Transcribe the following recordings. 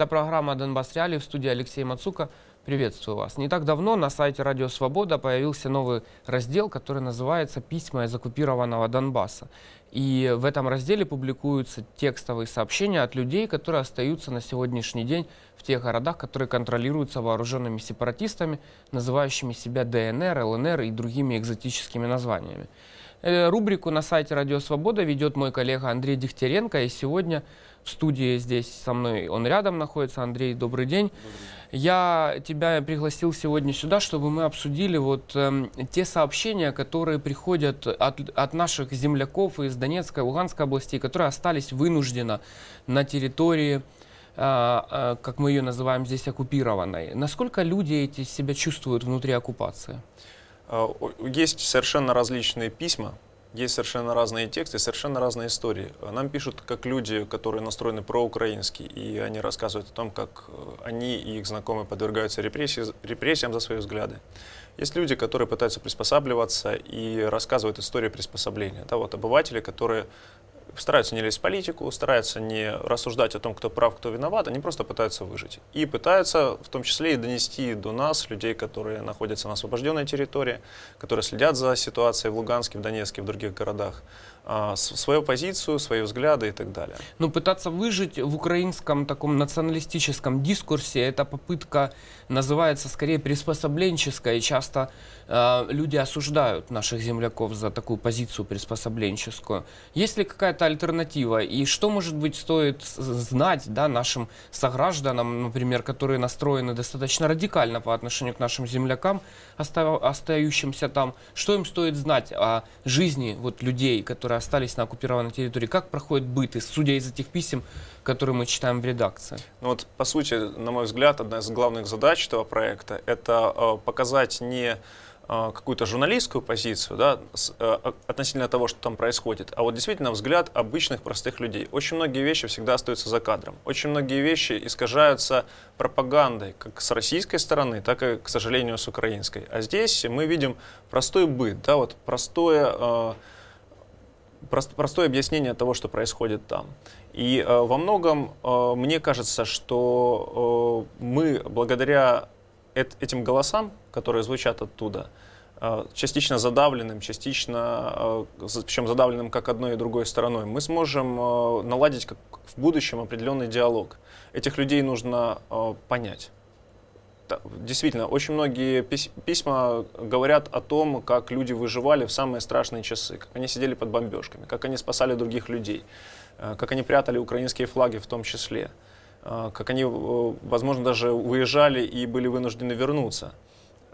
Это программа «Донбасс Реалии» в студии Алексей Мацука. Приветствую вас. Не так давно на сайте Радио Свобода появился новый раздел, который называется «Письма из оккупированного Донбасса». И в этом разделе публикуются текстовые сообщения от людей, которые остаются на сегодняшний день в тех городах, которые контролируются вооруженными сепаратистами, называющими себя ДНР, ЛНР и другими экзотическими названиями. Э, рубрику на сайте Радио Свобода ведет мой коллега Андрей Дегтяренко, и сегодня в студии здесь со мной, он рядом находится. Андрей, добрый день. Добрый день. Я тебя пригласил сегодня сюда, чтобы мы обсудили вот э, те сообщения, которые приходят от, от наших земляков из Донецкой, Луганской областей, которые остались вынужденно на территории э, э, как мы ее называем здесь, оккупированной. Насколько люди эти себя чувствуют внутри оккупации? А, есть совершенно различные письма, есть совершенно разные тексты, совершенно разные истории. Нам пишут как люди, которые настроены проукраински, и они рассказывают о том, как э, они и их знакомые подвергаются репрессии, репрессиям за свои взгляды. Есть люди, которые пытаются приспосабливаться и рассказывают историю приспособления. Да, вот обыватели, которые стараются не лезть в политику, стараются не рассуждать о том, кто прав, кто виноват, они просто пытаются выжить. И пытаются в том числе и донести до нас, людей, которые находятся на освобожденной территории, которые следят за ситуацией в Луганске, в Донецке, в других городах, свою позицию, свои взгляды и так далее. Ну, пытаться выжить в украинском таком националистическом дискурсе, эта попытка называется скорее приспособленческой, и часто э, люди осуждают наших земляков за такую позицию приспособленческую. Есть ли какая-то альтернатива? И что, может быть, стоит знать да, нашим согражданам, например, которые настроены достаточно радикально по отношению к нашим землякам, остающимся там, что им стоит знать о жизни вот, людей, которые которые остались на оккупированной территории, как проходит быт, и, судя из этих писем, которые мы читаем в редакции? Ну вот, по сути, на мой взгляд, одна из главных задач этого проекта – это э, показать не э, какую-то журналистскую позицию да, э, относительно того, что там происходит, а вот действительно взгляд обычных простых людей. Очень многие вещи всегда остаются за кадром. Очень многие вещи искажаются пропагандой, как с российской стороны, так и, к сожалению, с украинской. А здесь мы видим простой быт, да, вот простое прост, простое объяснение того, что происходит там. И э, во многом э, мне кажется, что э, мы благодаря эт, этим голосам, которые звучат оттуда, э, частично задавленным, частично, э, причем задавленным как одной и другой стороной, мы сможем э, наладить как в будущем определенный диалог. Этих людей нужно э, понять действительно, очень многие письма говорят о том, как люди выживали в самые страшные часы, как они сидели под бомбежками, как они спасали других людей, э, как они прятали украинские флаги в том числе, э, как они, э, возможно, даже уезжали и были вынуждены вернуться.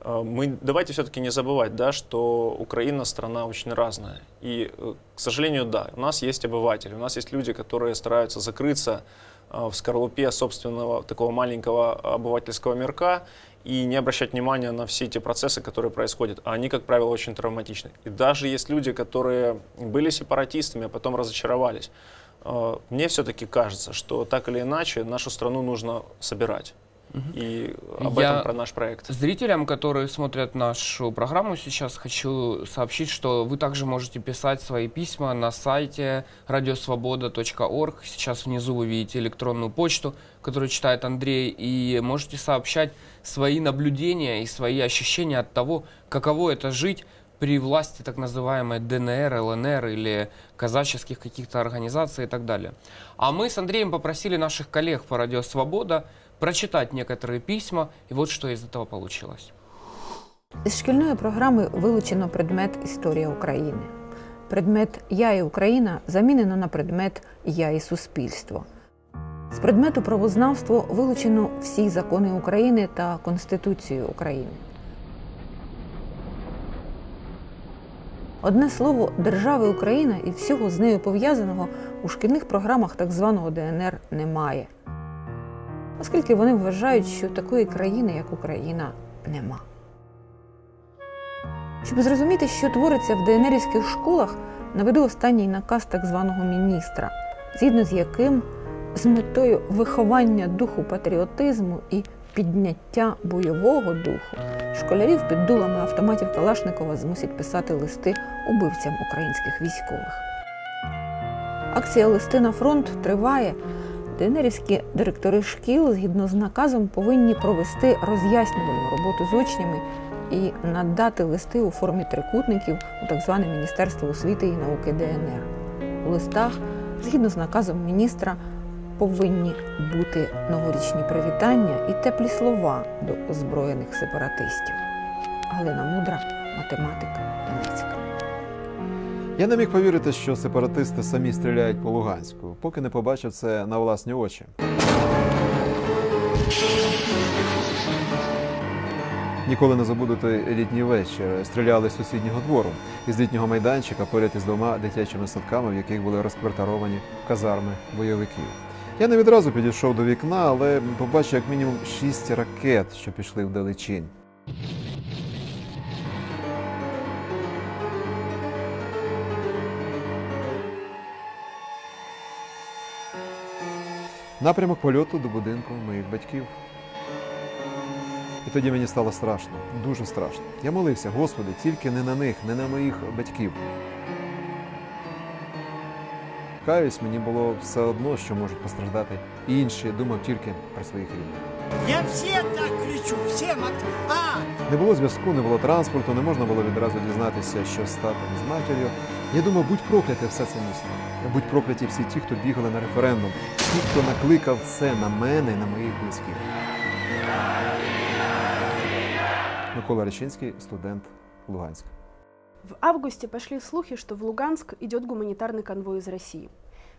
Мы, давайте все-таки не забывать, да, что Украина страна очень разная. И, к сожалению, да, у нас есть обыватели, у нас есть люди, которые стараются закрыться в скорлупе собственного такого маленького обывательского мирка и не обращать внимания на все эти процессы, которые происходят. А они, как правило, очень травматичны. И даже есть люди, которые были сепаратистами, а потом разочаровались. Мне все-таки кажется, что так или иначе нашу страну нужно собирать. И об Я этом про наш проект. Зрителям, которые смотрят нашу программу сейчас, хочу сообщить, что вы также можете писать свои письма на сайте radiosvoboda.org. Сейчас внизу вы видите электронную почту, которую читает Андрей, и можете сообщать свои наблюдения и свои ощущения от того, каково это жить при власти так называемой ДНР, ЛНР или казаческих каких-то организаций и так далее. А мы с Андреем попросили наших коллег по Радио Свобода прочитать некоторые письма, и вот что из этого получилось. Із шкільної програми вилучено предмет Історія України. Предмет Я і Україна замінено на предмет Я і суспільство. З предмету правознавство вилучено всі закони України та Конституцію України. Одне слово держави Україна і всього з нею пов'язаного у шкільних програмах так званого ДНР немає оскільки вони вважають, що такої країни, як Україна, нема. Щоб зрозуміти, що твориться в ДНРівських школах, наведу останній наказ так званого міністра, згідно з яким з метою виховання духу патріотизму і підняття бойового духу школярів під дулами автоматів Калашникова змусять писати листи убивцям українських військових. Акція Листи на фронт триває ДНРівські директори шкіл згідно з наказом повинні провести роз'яснювальну роботу з учнями і надати листи у формі трикутників у так зване Міністерство освіти і науки ДНР. У листах, згідно з наказом міністра, повинні бути новорічні привітання і теплі слова до озброєних сепаратистів. Галина Мудра, математика Донецька. Я не міг повірити, що сепаратисти самі стріляють по Луганську, поки не побачив це на власні очі. Ніколи не забуду літній вечір. Стріляли з сусіднього двору із літнього майданчика поряд із двома дитячими садками, в яких були розквартаровані казарми бойовиків. Я не відразу підійшов до вікна, але побачив як мінімум шість ракет, що пішли вдалечінь. Напрямок польоту до будинку моїх батьків. І тоді мені стало страшно, дуже страшно. Я молився, Господи, тільки не на них, не на моїх батьків. Каюсь, мені було все одно, що можуть постраждати інші, думав тільки про своїх рідних. Я всем так кричу, всем от... А, Не було зв'язку, не було транспорту, не можна було відразу дізнатися, що з татом з матір'ю. Я думав, будь прокляте все це місто. Будь прокляті всі ті, хто бігали на референдум, ті, хто накликав це на мене і на моїх близьких. Микола Речинський, студент Луганська. В августе пошли слухи, что в Луганск идет гуманитарный конвой из России.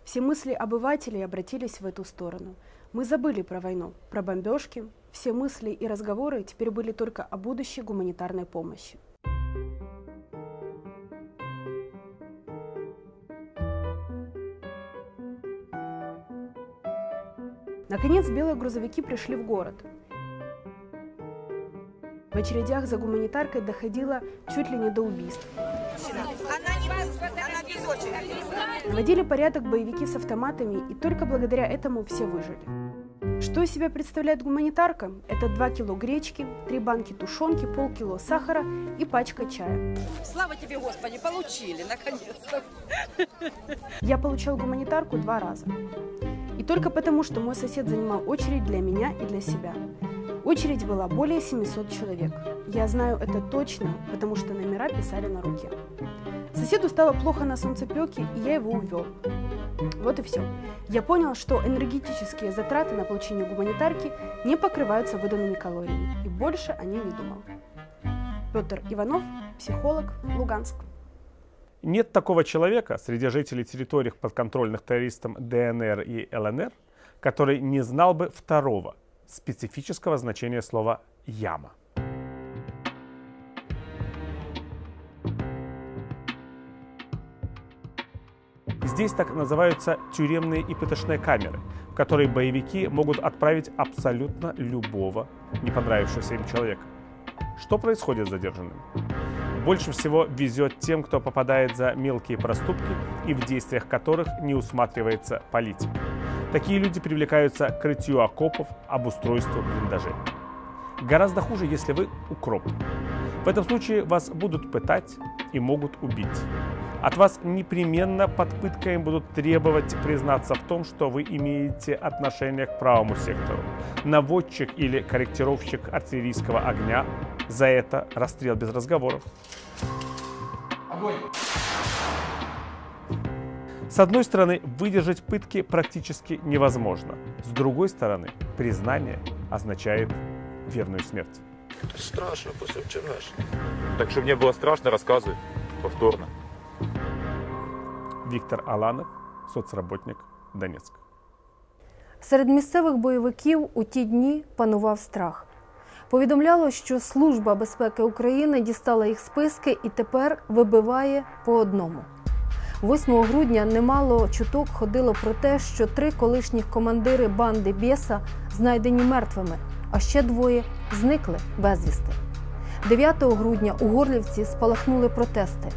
Все мысли обывателей обратились в эту сторону. Мы забыли про войну, про бомбежки. Все мысли и разговоры теперь были только о будущей гуманитарной помощи. Наконец, белые грузовики пришли в город. В очередях за гуманитаркой доходило чуть ли не до убийств. Наводили порядок боевики с автоматами, и только благодаря этому все выжили. Что из себя представляет гуманитарка? Это 2 кило гречки, 3 банки тушенки, полкило сахара и пачка чая. Слава тебе, Господи, получили, наконец-то. Я получал гуманитарку два раза. И только потому, что мой сосед занимал очередь для меня и для себя. Очередь была более 700 человек. Я знаю это точно, потому что номера писали на руке. Соседу стало плохо на солнцепеке, и я его увел. Вот и все. Я понял, что энергетические затраты на получение гуманитарки не покрываются выданными калориями, и больше о ней не думал. Петр Иванов, психолог, Луганск. Нет такого человека среди жителей территорий подконтрольных террористам ДНР и ЛНР, который не знал бы второго специфического значения слова «яма». Здесь так называются тюремные и пыточные камеры, в которые боевики могут отправить абсолютно любого не понравившегося им человека. Что происходит с задержанными? Больше всего везет тем, кто попадает за мелкие проступки и в действиях которых не усматривается политика. Такие люди привлекаются к рытью окопов, обустройству блиндажей. Гораздо хуже, если вы укроп. В этом случае вас будут пытать и могут убить. От вас непременно под пыткой будут требовать признаться в том, что вы имеете отношение к правому сектору. Наводчик или корректировщик артиллерийского огня за это расстрел без разговоров. С одной стороны, выдержать пытки практически невозможно. С другой стороны, признание означает верную смерть. Страшно после вчерашнего. Так, чтобы мне было страшно, рассказывай повторно. Виктор Аланов, соцработник, Донецк. Серед місцевих бойовиків у ті дні панував страх. Повідомляло, що Служба безпеки України дістала їх списки і тепер вибиває по одному. 8 грудня немало чуток ходило про те, що три колишніх командири банди Бєса знайдені мертвими, а ще двоє зникли безвісти. 9 грудня у Горлівці спалахнули протести.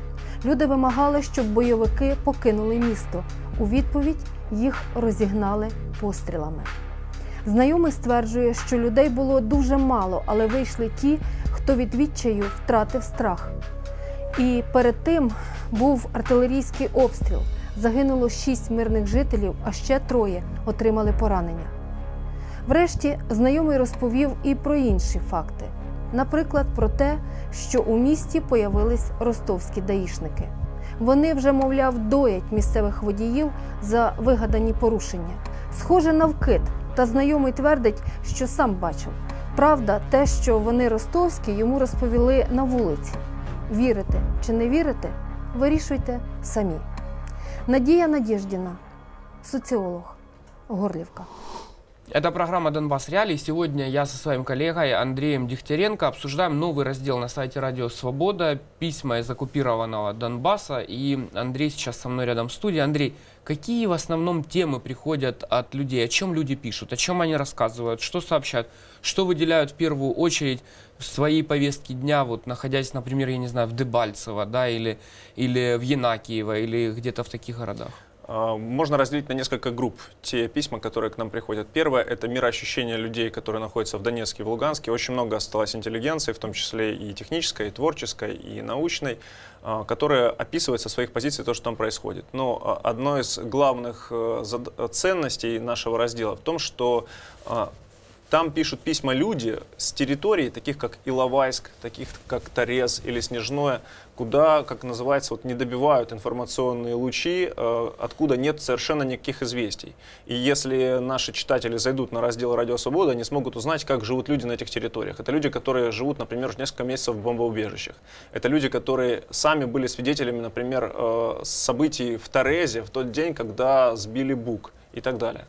Люди вимагали, щоб бойовики покинули місто. У відповідь їх розігнали пострілами. Знайомий стверджує, що людей було дуже мало, але вийшли ті, хто від відчаю втратив страх. І перед тим був артилерійський обстріл. загинуло шість мирних жителів, а ще троє отримали поранення. Врешті знайомий розповів і про інші факти. Наприклад, про те, що у місті появились ростовські даїшники. Вони вже, мовляв, доять місцевих водіїв за вигадані порушення. Схоже на вкид, та знайомий твердить, що сам бачив. Правда, те, що вони ростовські, йому розповіли на вулиці. Вірите чи не вірите, вирішуйте самі. Надія Надєждіна, соціолог, Горлівка. Это программа «Донбасс Реалии». Сегодня я со своим коллегой Андреем Дегтяренко обсуждаем новый раздел на сайте «Радио Свобода» «Письма из оккупированного Донбасса». И Андрей сейчас со мной рядом в студии. Андрей, какие в основном темы приходят от людей? О чем люди пишут? О чем они рассказывают? Что сообщают? Что выделяют в первую очередь в своей повестке дня, вот находясь, например, я не знаю, в Дебальцево, да, или, или в Янакиево, или где-то в таких городах? А, можно разделить на несколько групп те письма, которые к нам приходят. Первое — это мироощущение людей, которые находятся в Донецке и в Луганске. Очень много осталось интеллигенции, в том числе и технической, и творческой, и научной, а, которая описывает со своих позиций то, что там происходит. Но а, одной из главных э, ценностей нашего раздела в том, что там пишут письма люди с территорий, таких как Иловайск, таких как Торез или Снежное, куда, как называется, вот не добивают информационные лучи, э, откуда нет совершенно никаких известий. И если наши читатели зайдут на раздел «Радио Свобода», они смогут узнать, как живут люди на этих территориях. Это люди, которые живут, например, несколько месяцев в бомбоубежищах. Это люди, которые сами были свидетелями, например, э, событий в Торезе в тот день, когда сбили Бук и так далее.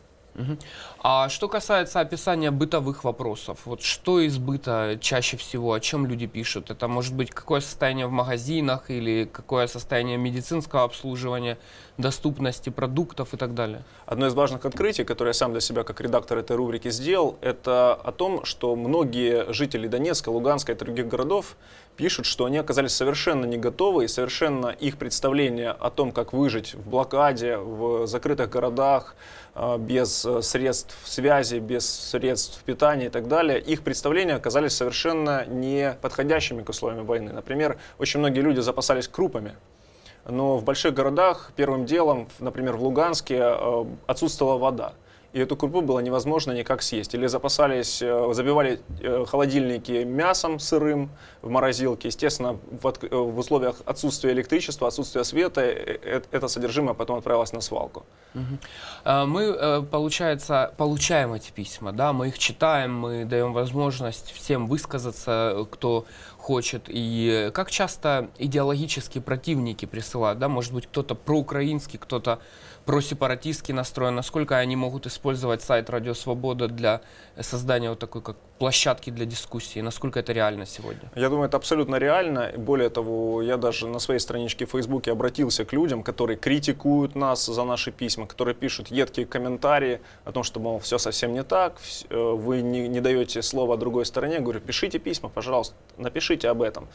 А что касается описания бытовых вопросов, вот что из быта чаще всего, о чем люди пишут? Это может быть какое состояние в магазинах или какое состояние медицинского обслуживания, доступности продуктов и так далее? Одно из важных открытий, которое я сам для себя как редактор этой рубрики сделал, это о том, что многие жители Донецка, Луганска и других городов пишут, что они оказались совершенно не готовы, и совершенно их представление о том, как выжить в блокаде, в закрытых городах, а, без э, средств связи, без средств питания и так далее, их представления оказались совершенно не подходящими к условиям войны. Например, очень многие люди запасались крупами, но в больших городах первым делом, например, в Луганске, э, отсутствовала вода и эту крупу было невозможно никак съесть. Или запасались, э, забивали э, холодильники мясом сырым в морозилке. Естественно, в, э, условиях отсутствия электричества, отсутствия света, это содержимое потом отправилось на свалку. Мы, получается, получаем эти письма, да, мы их читаем, мы даем возможность всем высказаться, кто хочет. И как часто идеологические противники присылают, да, может быть, кто-то проукраинский, кто-то просепаратистски настроен, насколько они могут использовать сайт Радио Свобода для создания вот такой как площадки для дискуссии, насколько это реально сегодня? Я думаю, это абсолютно реально. Более того, я даже на своей страничке в Фейсбуке обратился к людям, которые критикуют нас за наши письма, которые пишут едкие комментарии о том, что, мол, все совсем не так, э, вы не, не даете слова другой стороне. говорю, пишите письма, пожалуйста, напишите об этом.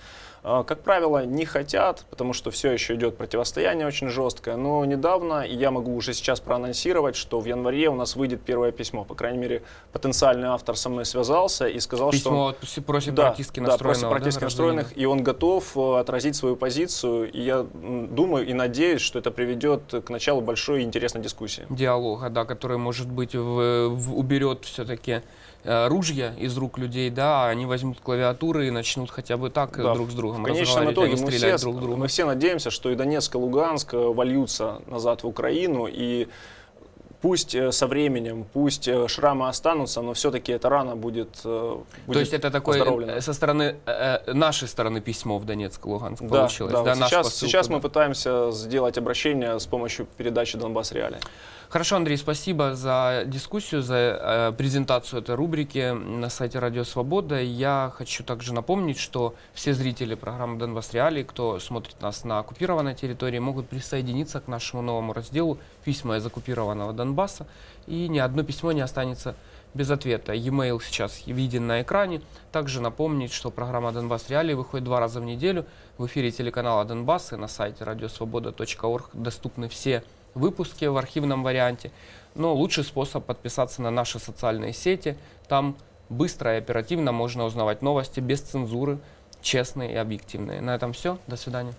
А, как правило, не хотят, потому что все еще идет противостояние очень жесткое. Но недавно, и я могу уже сейчас проанонсировать, что в январе у нас выйдет первое письмо. По крайней мере, потенциальный автор со мной связался и сказал, письмо что... Письмо про сепаратистски да, настроенного. Да, про сепаратистски да, настроенных, и он готов э, отразить свою позицию. И я думаю и надеюсь, что это приведет к началу большой и интересной дискуссии. Диалога, да, который, может быть, в, в, уберет все-таки Э, ружья из рук людей, да, они возьмут клавиатуры и начнут хотя бы так да, друг с другом в конечном итоге мы все, друг друга. Мы все надеемся, что и Донецк, и Луганск э, вольются назад в Украину, и пусть э, со временем, пусть шрамы останутся, но все-таки эта рана будет, будет То есть это такое со стороны нашей стороны письмо в Донецк, Луганск да, получилось? Да, да сейчас, сейчас мы пытаемся сделать обращение с помощью передачи «Донбасс Реалии». Хорошо, Андрей, спасибо за дискуссию, за э, презентацию этой рубрики на сайте Радио Свобода. Я хочу также напомнить, что все зрители программы «Донбасс Реалии», кто смотрит нас на оккупированной территории, могут присоединиться к нашему новому разделу «Письма из оккупированного Донбасса», и ни одно письмо не останется без ответа. E-mail сейчас виден на экране. Также напомнить, что программа «Донбасс Реалии» выходит два раза в неделю в эфире телеканала «Донбасс» и на сайте радиосвобода.орг доступны все выпуски в архивном варианте. Но лучший способ подписаться на наши социальные сети. Там быстро и оперативно можно узнавать новости без цензуры, честные и объективные. На этом все. До свидания.